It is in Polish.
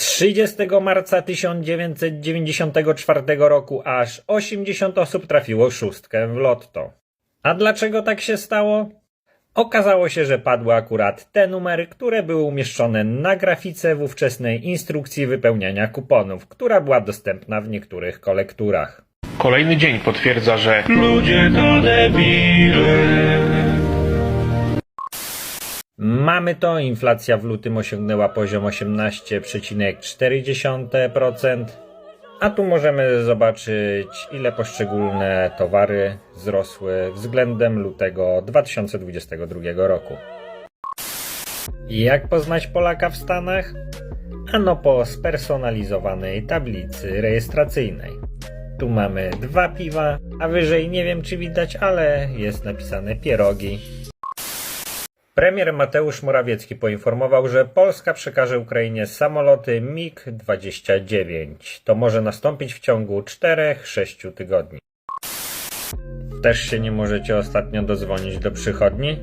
30 marca 1994 roku aż 80 osób trafiło szóstkę w lotto. A dlaczego tak się stało? Okazało się, że padły akurat te numery, które były umieszczone na grafice w ówczesnej instrukcji wypełniania kuponów, która była dostępna w niektórych kolekturach. Kolejny dzień potwierdza, że ludzie to debile. Mamy to, inflacja w lutym osiągnęła poziom 18,4%, a tu możemy zobaczyć, ile poszczególne towary wzrosły względem lutego 2022 roku. Jak poznać Polaka w Stanach? Ano po spersonalizowanej tablicy rejestracyjnej. Tu mamy dwa piwa, a wyżej nie wiem czy widać, ale jest napisane pierogi. Premier Mateusz Morawiecki poinformował, że Polska przekaże Ukrainie samoloty MiG-29. To może nastąpić w ciągu 4-6 tygodni. Też się nie możecie ostatnio dozwonić do przychodni?